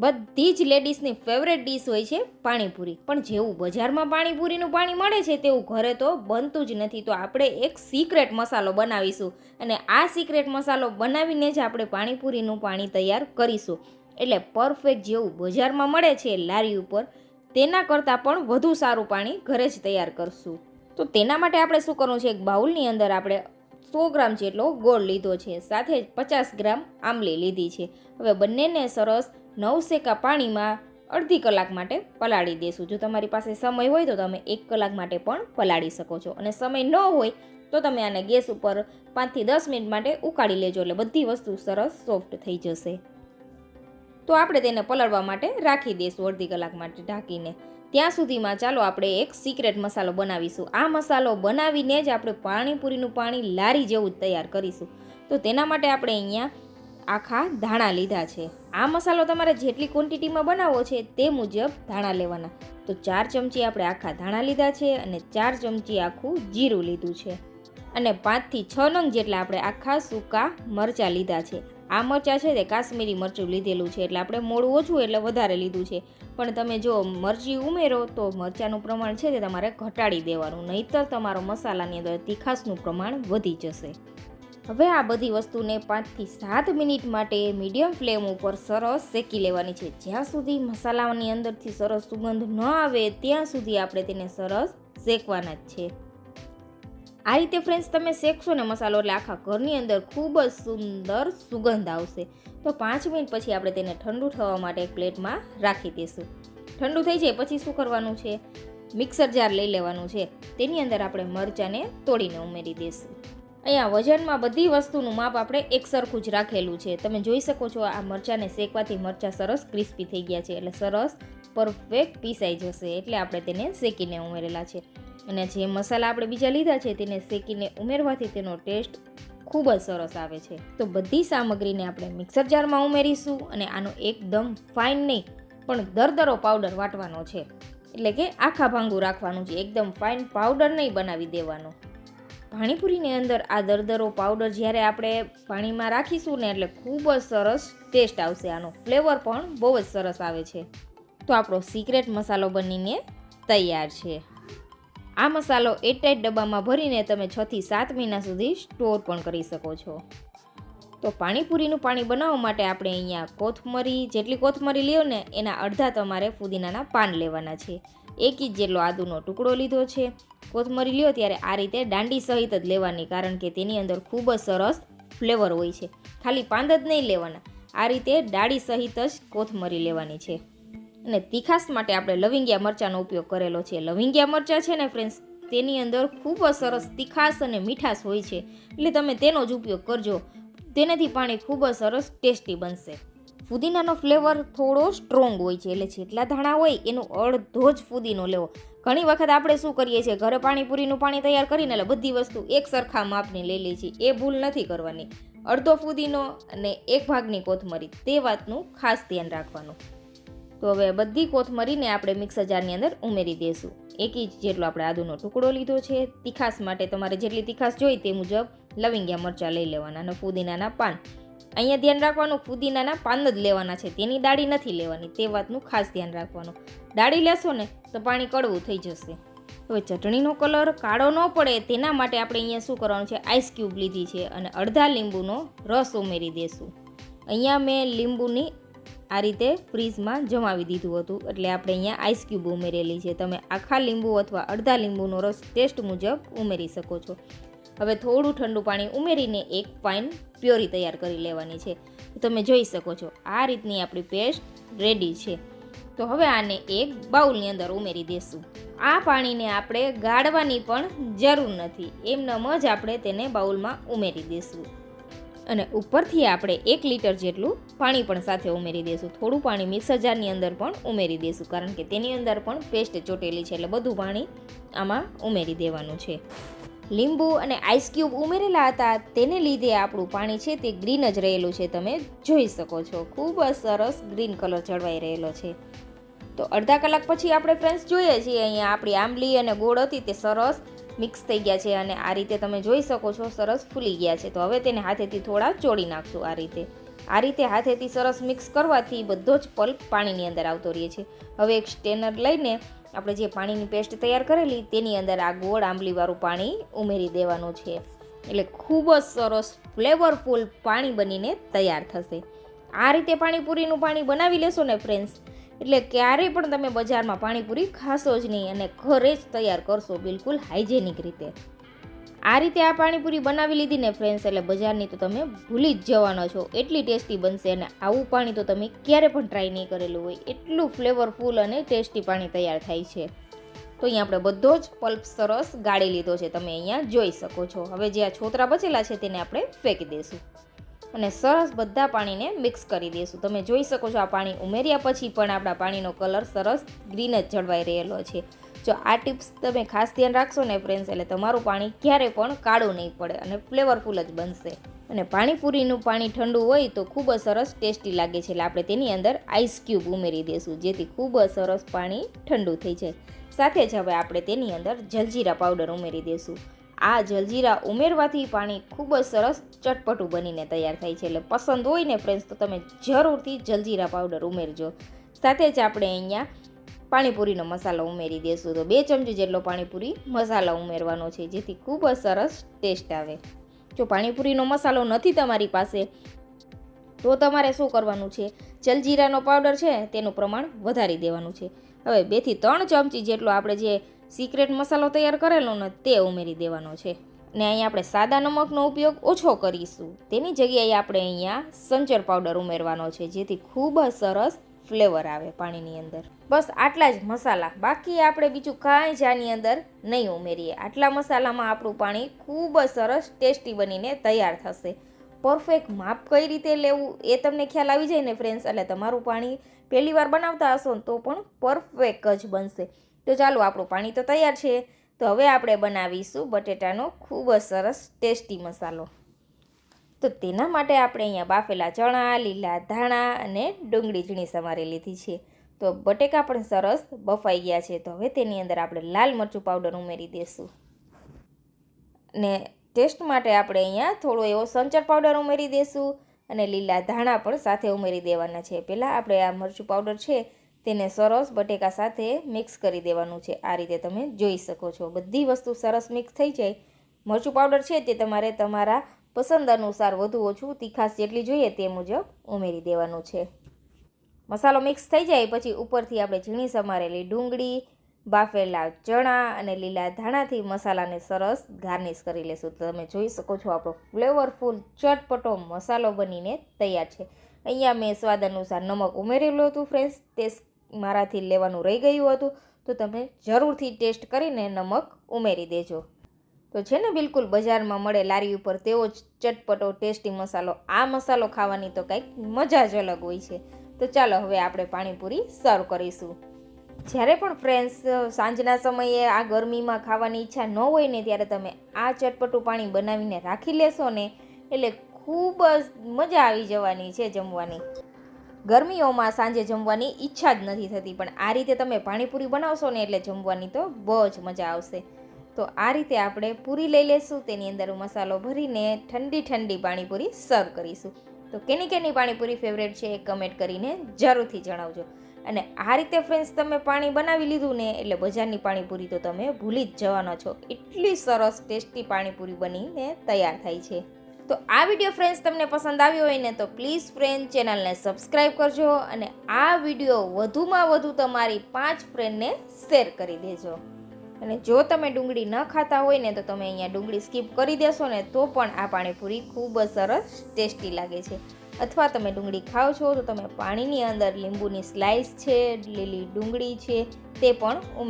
બધી જ લેડીઝની favourite dish હોય છે પાણીપુરી. પણ જેવું બજારમાં પાણીપુરીનું પાણી મળે છે તેવું ઘરે તો બનતું જ નથી. તો આપણે એક સિક્રેટ મસાલો બનાવીશું. અને આ સિક્રેટ મસાલો બનાવીને જ આપણે પાણીપુરીનું પાણી તૈયાર કરીશું. એટલે પરફેક્ટ જેવું બજારમાં મળે છે લારી ઉપર, તેના કરતાં પણ વધુ સારું પાણી ઘરે જ તૈયાર કરશું. તો તેના માટે આપણે શું કરવું છે? એક બાઉલની અંદર આપણે સો ગ્રામ જેટલો ગોળ લીધો છે. સાથે જ પચાસ ગ્રામ આંબલી લીધી છે. હવે બંનેને સરસ નવ શેકા પાણીમાં અડધી કલાક માટે પલાળી દેશું. જો તમારી પાસે સમય હોય તો તમે એક કલાક માટે પણ પલાળી શકો છો. અને સમય ન હોય તો તમે આને ગેસ ઉપર પાંચથી દસ મિનિટ માટે ઉકાળી લેજો. એટલે બધી વસ્તુ સરસ સોફ્ટ થઈ જશે. તો આપણે તેને પલળવા માટે રાખી દઈશું અડધી કલાક માટે ઢાંકીને. ત્યાં સુધીમાં ચાલો આપણે એક સિક્રેટ મસાલો બનાવીશું. આ મસાલો બનાવીને જ આપણે પાણીપુરીનું પાણી લારી જેવું તૈયાર કરીશું. તો તેના માટે આપણે અહીંયા આખા ધાણા લીધા છે. આ મસાલો તમારે જેટલી ક્વોન્ટિટીમાં બનાવવો છે તે મુજબ ધાણા લેવાના. તો ચાર ચમચી આપણે આખા ધાણા લીધા છે અને ચાર ચમચી આખું જીરું લીધું છે. અને પાંચથી છ નંગ જેટલા આપણે આખા સૂકા મરચાં લીધા છે. આ મરચાં છે તે કાશ્મીરી મરચું લીધેલું છે એટલે આપણે મોડું ઓછું એટલે વધારે લીધું છે. પણ તમે જો મરચી ઉમેરો તો મરચાંનું પ્રમાણ છે તે તમારે ઘટાડી દેવાનું. નહીતર તમારો મસાલાની અંદર તીખાસનું પ્રમાણ વધી જશે. હવે આ બધી વસ્તુને પાંચથી સાત મિનિટ માટે મીડિયમ ફ્લેમ ઉપર સરસ શેકી લેવાની છે. જ્યાં સુધી મસાલાની અંદરથી સરસ સુગંધ ન આવે, ત્યાં સુધી આપણે તેને સરસ શેકવાના જ છે. આ રીતે ફ્રેન્ડ્સ તમે શેકશો ને મસાલો એટલે આખા ઘરની અંદર ખૂબ જ સુંદર સુગંધ આવશે. તો પાંચ મિનિટ પછી આપણે તેને ઠંડુ થવા માટે એક પ્લેટમાં રાખી દઈશું. ઠંડુ થઈ જાય પછી શું કરવાનું છે? મિક્સર જાર લઈ લેવાનું છે. તેની અંદર આપણે મરચાંને તોડીને ઉમેરી દઈશું. અહીંયા વજનમાં બધી વસ્તુનું માપ આપણે એક સરખું જ રાખેલું છે. તમે જોઈ શકો છો આ મરચાંને શેકવાથી મરચાં સરસ ક્રિસ્પી થઈ ગયા છે એટલે સરસ પરફેક્ટ પીસાઈ જશે એટલે આપણે તેને શેકીને ઉમેરેલા છે. અને જે મસાલા આપણે બીજા લીધા છે તેને શેકીને ઉમેરવાથી તેનો ટેસ્ટ ખૂબ જ સરસ આવે છે. તો બધી સામગ્રીને આપણે મિક્સર જારમાં ઉમેરીશું અને આનો એકદમ ફાઇન નહીં, પણ દરદરો પાવડર વાટવાનો છે. એટલે કે આખા ભાંગું રાખવાનું છે. એકદમ ફાઇન પાવડર નહીં બનાવી દેવાનો. પાણીપુરીની અંદર આ દરદરો પાવડર જ્યારે આપણે પાણીમાં રાખીશું ને એટલે ખૂબ જ સરસ ટેસ્ટ આવશે. આનો ફ્લેવર પણ બહુ જ સરસ આવે છે. તો આપણો સિક્રેટ મસાલો બનીને તૈયાર છે. આ મસાલો એરટાઈટ ડબ્બામાં ભરીને તમે છથી સાત મહિના સુધી સ્ટોર પણ કરી શકો છો. તો પાણીપુરીનું પાણી બનાવવા માટે આપણે અહીંયા કોથમરી, જેટલી કોથમરી લ્યો ને એના અડધા તમારે ફુદીનાના પાન લેવાના છે. એક ઇંચ જેટલો આદુનો ટુકડો લીધો છે. કોથમરી લ્યો ત્યારે આ રીતે દાંડી સહિત જ લેવાની, કારણ કે તેની અંદર ખૂબ જ સરસ ફ્લેવર હોય છે. ખાલી પાંદ જ નહીં લેવાના. આ રીતે ડાળી સહિત જ કોથમરી લેવાની છે. અને તીખાસ માટે આપણે લવિંગિયા મરચાંનો ઉપયોગ કરેલો છે. લવિંગિયા મરચાં છે ને ફ્રેન્ડ્સ તેની અંદર ખૂબ જ સરસ તીખાસ અને મીઠાશ હોય છે. એટલે તમે તેનો જ ઉપયોગ કરજો. તેનાથી પાણી ખૂબ જ સરસ ટેસ્ટી બનશે. ફુદીનાનો ફ્લેવર થોડો સ્ટ્રોંગ હોય છે, એટલે જેટલા ધાણા હોય એનો અડધો જ ફુદીનો લેવો. ઘણી વખત આપણે શું કરીએ છીએ, ઘરે પાણીપુરીનું પાણી તૈયાર કરીને એટલે બધી વસ્તુ એક સરખા માપની લઈ લઈએ છીએ, એ ભૂલ નથી કરવાની. અડધો ફુદીનો અને એક ભાગની કોથમરી, તે વાતનું ખાસ ધ્યાન રાખવાનું. તો હવે બધી કોથમરીને આપણે મિક્સર જારની અંદર ઉમેરી દઈશું. એક ઇંચ જેટલો આપણે આદુનો ટુકડો લીધો છે તીખાસ માટે તમારે જેટલી તીખાસ જોઈએ તે મુજબ લવિંગિયા મરચાં લઈ લેવાના અને ફુદીનાના પાન. અહીંયા ધ્યાન રાખવાનું, ફુદીનાના પાન જ લેવાના છે. તેની દાળી નથી લેવાની, તે વાતનું ખાસ ધ્યાન રાખવાનું. દાળી લેશો ને, તો પાણી કડવું થઈ જશે. હવે ચટણીનો કલર કાળો ન પડે, તેના માટે આપણે અહીંયા શું કરવાનું છે? આઈસ ક્યુબ લીધી છે અને અડધા લીંબુનો રસ ઉમેરી દેશું. અહીંયા મેં લીંબુની આ રીતે ફ્રીઝમાં જમાવી દીધું હતું, એટલે આપણે અહીંયા આઈસ ક્યુબ ઉમેરેલી છે. તમે આખા લીંબુ અથવા અડધા લીંબુનો રસ ટેસ્ટ મુજબ ઉમેરી શકો છો. હવે થોડું ઠંડુ પાણી ઉમેરીને એક ફાઇન પ્યોરી તૈયાર કરી લેવાની છે. તમે જોઈ શકો છો, આ રીતની આપણી પેસ્ટ રેડી છે. તો હવે આને એક બાઉલની અંદર ઉમેરી દઈશું આ પાણીને આપણે ગાળવાની પણ જરૂર નથી. એમનેમ જ આપણે તેને બાઉલમાં ઉમેરી દઈશું અને ઉપરથી આપણે એક લીટર જેટલું પાણી પણ સાથે ઉમેરી દઈશું થોડું પાણી મિક્સર જારની અંદર પણ ઉમેરી દઈશું કારણ કે તેની અંદર પણ પેસ્ટ ચોટેલી છે એટલે બધું પાણી આમાં ઉમેરી દેવાનું છે. લીંબુ અને આઈસ ક્યુબ ઉમેરેલા હતા. તેને લીધે આપણું પાણી છે તે ગ્રીન જ રહેલું છે. તમે જોઈ શકો છો. ખૂબ જ સરસ ગ્રીન કલર જળવાઈ રહેલો છે. તો અડધા કલાક પછી આપણે ફ્રેન્ડ્સ જોઈએ છીએ. અહીંયા આપણી આંબલી અને ગોળ હતી તે સરસ મિક્સ થઈ ગયા છે અને આ રીતે તમે જોઈ શકો છો સરસ ફૂલી ગયા છે. તો હવે તેને હાથેથી થોડા ચોળી નાખશું આ રીતે. આ રીતે હાથેથી સરસ મિક્સ કરવાથી બધો જ પલ્પ પાણીની અંદર આવતો રહે છે. હવે એક સ્ટેનર લઈને આપણે જે પાણીની પેસ્ટ તૈયાર કરેલી, તેની અંદર આ ગોળ આંબલીવાળું પાણી ઉમેરી દેવાનું છે. એટલે ખૂબ જ સરસ ફ્લેવરફુલ પાણી બનીને તૈયાર થશે. આ રીતે પાણીપુરીનું પાણી બનાવી લેશો ને ફ્રેન્ડ્સ એટલે ક્યારેય પણ તમે બજારમાં પાણીપુરી ખાશો જ નહીં અને ઘરે જ તૈયાર કરશો બિલકુલ હાઇજેનિક રીતે. આ રીતે આ પાણીપુરી બનાવી લીધી ને ફ્રેન્ડ્સ એટલે બજારની તો તમે ભૂલી જ જવાનો છો. એટલી ટેસ્ટી બનશે અને આવું પાણી તો તમે ક્યારે પણ ટ્રાય નહીં કરેલું હોય. એટલું ફ્લેવરફુલ અને ટેસ્ટી પાણી તૈયાર થાય છે. તો અહીંયા આપણે બધો જ પલ્પ સરસ ગાળી લીધો છે. તમે અહીંયા જોઈ શકો છો. હવે જે આ છોતરા બચેલા છે તેને આપણે ફેંકી દઈશું. અને સરસ બધા પાણીને મિક્સ કરી દઈશું. તમે જોઈ શકો છો આ પાણી ઉમેર્યા પછી પણ આપણા પાણીનો કલર સરસ ગ્રીન જ જળવાઈ રહેલો છે. જો આ ટિપ્સ તમે ખાસ ધ્યાન રાખશો ને ફ્રેન્ડ્સ એટલે તમારું પાણી ક્યારે પણ કાળું નહીં પડે અને ફ્લેવરફુલ જ બનશે. અને પાણીપુરીનું પાણી ઠંડુ હોય તો ખૂબ જ સરસ ટેસ્ટી લાગે છે, એટલે આપણે તેની અંદર આઈસ ક્યુબ ઉમેરી દઈશું, જેથી ખૂબ જ સરસ પાણી ઠંડુ થઈ જાય. સાથે જ હવે આપણે તેની અંદર જલજીરા પાવડર ઉમેરી દઈશું. આ જલજીરા ઉમેરવાથી પાણી ખૂબ જ સરસ ચટપટું બનીને તૈયાર થાય છે, એટલે પસંદ હોય ને ફ્રેન્ડ્સ તો તમે જરૂરથી જલજીરા પાવડર ઉમેરજો. સાથે જ આપણે અહીંયા પાણીપુરીનો મસાલો ઉમેરી દઈશું તો બે ચમચી જેટલો પાણીપુરી મસાલો ઉમેરવાનો છે, જેથી ખૂબ જ સરસ ટેસ્ટ આવે. જો પાણીપુરીનો મસાલો નથી તમારી પાસે, તો તમારે શું કરવાનું છે? જલજીરાનો પાવડર છે, તેનું પ્રમાણ વધારી દેવાનું છે. હવે બેથી ત્રણ ચમચી જેટલો આપણે જે સિક્રેટ મસાલો તૈયાર કરેલો ને તે ઉમેરી દેવાનો છે. ને અહીંયા આપણે સાદા નમકનો ઉપયોગ ઓછો કરીશું. તેની જગ્યાએ આપણે અહીંયા સંચર પાવડર ઉમેરવાનો છે, જેથી ખૂબ જ સરસ ફ્લેવર આવે પાણીની અંદર. બસ આટલા જ મસાલા. બાકી આપણે બીજું કાંઈ જ આની અંદર નહીં ઉમેરીએ. આટલા મસાલામાં આપણું પાણી ખૂબ જ સરસ ટેસ્ટી બનીને તૈયાર થશે. પરફેક્ટ માપ કઈ રીતે લેવું એ તમને ખ્યાલ આવી જાય ને ફ્રેન્ડ્સ એટલે તમારું પાણી પહેલી વાર બનાવતા હશો તો પણ પરફેક્ટ જ બનશે. તો ચાલો, આપણું પાણી તો તૈયાર છે. તો હવે આપણે બનાવીશું બટેટાનો ખૂબ જ સરસ ટેસ્ટી મસાલો. તો તેના માટે આપણે અહીંયા બાફેલા ચણા, લીલા ધાણા અને ડુંગળી ઝીણી સમારી લીધી છે. તો બટેકા પણ સરસ બફાઈ ગયા છે. તો હવે તેની અંદર આપણે લાલ મરચું પાવડર ઉમેરી દઈશું ને ટેસ્ટ માટે આપણે અહીંયા થોડો એવો સંચર પાવડર ઉમેરી દઈશું અને લીલા ધાણા પણ સાથે ઉમેરી દેવાના છે. પહેલાં આપણે આ મરચું પાવડર છે તેને સરસ બટેકા સાથે મિક્સ કરી દેવાનું છે. આ રીતે તમે જોઈ શકો છો. બધી વસ્તુ સરસ મિક્સ થઈ જાય. મરચું પાવડર છે તે તમારે તમારા પસંદ અનુસાર વધુ ઓછું તીખાશ જેટલી જોઈએ તે મુજબ ઉમેરી દેવાનું છે. મસાલો મિક્સ થઈ જાય પછી ઉપરથી આપણે ઝીણી સમારેલી ડુંગળી, બાફેલા ચણા અને લીલા ધાણાથી મસાલાને સરસ ગાર્નિશ કરી લેશું. તમે જોઈ શકો છો આપણો ફ્લેવરફુલ ચટપટો મસાલો બનીને તૈયાર છે. અહીંયા મેં સ્વાદ અનુસાર નમક ઉમેરેલું હતું ફ્રેન્ડ્સ તે મારાથી લેવાનું રહી ગયું હતું. તો તમે જરૂરથી ટેસ્ટ કરીને નમક ઉમેરી દેજો. તો છે ને બિલકુલ બજારમાં મળે લારી ઉપર તેવો જ ચટપટો ટેસ્ટી મસાલો. આ મસાલો ખાવાની તો કંઈક મજા જ અલગ હોય છે. તો ચાલો હવે આપણે પાણીપુરી સર્વ કરીશું. જ્યારે પણ ફ્રેન્ડ્સ સાંજના સમયે આ ગરમીમાં ખાવાની ઈચ્છા ન હોય ને ત્યારે તમે આ ચટપટું પાણી બનાવીને રાખી લેશો ને, એટલે ખૂબ જ મજા આવી જવાની છે જમવાની. ગરમીઓમાં સાંજે જમવાની ઈચ્છા જ નથી થતી, પણ આ રીતે તમે પાણીપુરી બનાવશો ને એટલે જમવાની તો બહુ જ મજા આવશે. તો આ રીતે આપણે પૂરી લઈ લેશું. તેની અંદર મસાલો ભરીને ઠંડી ઠંડી પાણીપુરી સર્વ કરીશું. તો કેની કેની પાણીપુરી ફેવરેટ છે એ કમેન્ટ કરીને જરૂરથી જણાવજો. અને આ રીતે ફ્રેન્ડ્સ તમે પાણી બનાવી લીધું ને એટલે બજારની પાણીપુરી તો તમે ભૂલી જ જવાના છો. એટલી સરસ ટેસ્ટી પાણીપુરી બનીને તૈયાર થાય છે. તો આ વીડિયો ફ્રેન્ડ્સ તમને પસંદ આવ્યો હોય ને તો પ્લીઝ ફ્રેન્ડ ચેનલને સબસ્ક્રાઈબ કરજો અને આ વીડિયો વધુમાં વધુ તમારી પાંચ ફ્રેન્ડને શેર કરી દેજો. અને જો તમે ડુંગળી ન ખાતા હોય ને તો તમે અહીંયા ડુંગળી સ્કીપ કરી દેશો ને તો પણ આ પાણીપુરી ખૂબ જ સરસ ટેસ્ટી લાગે છે. અથવા તમે ડુંગળી ખાઓ છો તો તમે પાણીની અંદર લીંબુની સ્લાઇસ છે, લીલી ડુંગળી છે, તે પણ ઉમેરી